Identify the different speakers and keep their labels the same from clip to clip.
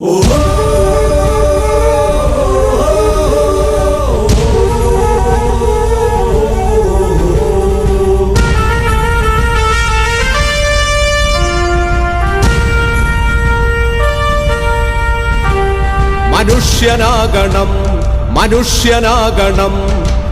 Speaker 1: മനുഷ്യനാകണം മനുഷ്യനാകണം.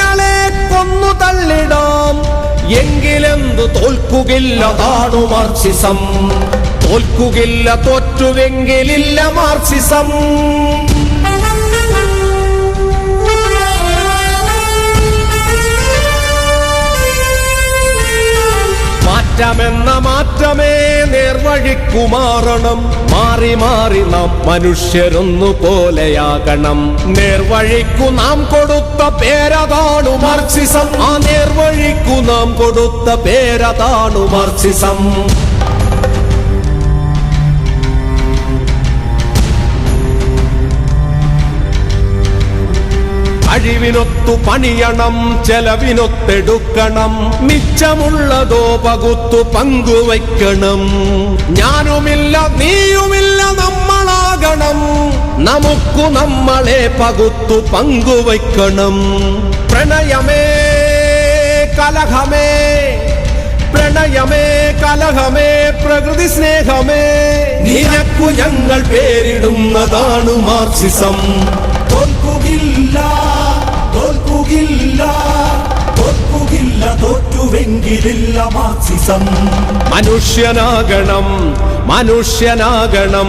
Speaker 1: ഞങ്ങളെ കൊന്നു തള്ളിടാം. എങ്കിലെന്തു തോൽക്കുകില്ല താണു മാർസിസം. തോൽക്കുകില്ല തോറ്റുവെങ്കിലില്ല മാർക്സിസം മാറ്റമെന്ന മാറ്റമേ നേർവഴിക്കു മാറണം മാറി മാറി നാം മനുഷ്യരൊന്നു പോലെയാകണം. നേർവഴിക്കു നാം കൊടുത്ത പേരതാണു മാർക്സിസം. ആ നേർവഴിക്കു നാം കൊടുത്ത പേരതാണു മാർക്സിസം. കഴിവിനൊത്തു പണിയണം ചെലവിനൊത്തെടുക്കണം. മിച്ചമുള്ളതോ പകുത്തു പങ്കുവയ്ക്കണം. ഞാനുമില്ല നീയുമില്ല നമ്മളാകണം. നമുക്കു നമ്മളെ പകുത്തു പങ്കുവയ്ക്കണം. പ്രണയമേ കലഹമേ. പ്രണയമേ കലഹമേ പ്രകൃതി സ്നേഹമേ. നിനക്കു ഞങ്ങൾ പേരിടുന്നതാണ് മാർസിസം.
Speaker 2: തോൽക്കുകില്ല.
Speaker 1: മനുഷ്യനാകണം മനുഷ്യനാകണം.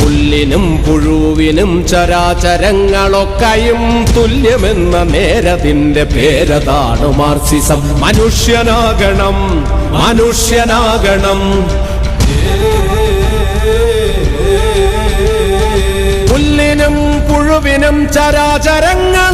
Speaker 1: പുല്ലിനും പുഴുവിനും ചരാചരങ്ങളൊക്കെയും തുല്യമെന്ന നേരതിന്റെ പേരതാണ് മാർസിസം. മനുഷ്യനാകണം മനുഷ്യനാകണം. പുല്ലിനും പുഴുവിനും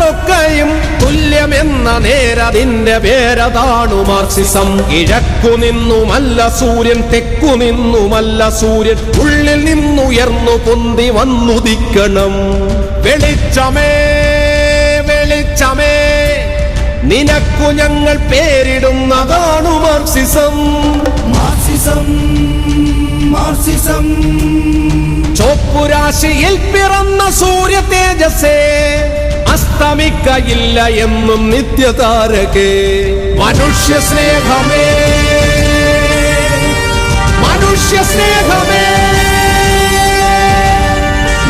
Speaker 1: ചരാചരങ്ങളൊക്കെയും തുല്യമെന്ന നേരതിന്റെ പേരതാണു മാർക്സിസം കിഴക്കു നിന്നുമല്ല സൂര്യൻ തെക്കു നിന്നുമല്ല സൂര്യൻ. ഉള്ളിൽ നിന്നുയർന്നു പൊന്തി വന്നുദിക്കണം വെളിച്ചമേ വെളിച്ചമേ നിനക്കു ഞങ്ങൾ പേരിടുന്നതാണു മാർക്സിസം
Speaker 2: മാർക്സിസം മാർക്സിസം
Speaker 1: ചോപ്പുരാശിയിൽ പിറന്ന സൂര്യ തേജസ്സേ അസ്തമിക്കയില്ല എന്നും നിത്യതാരകേ. മനുഷ്യ സ്നേഹമേ മനുഷ്യ സ്നേഹമേ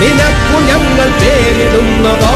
Speaker 1: നിനക്കു ഞങ്ങൾ പേരിടുന്നതോ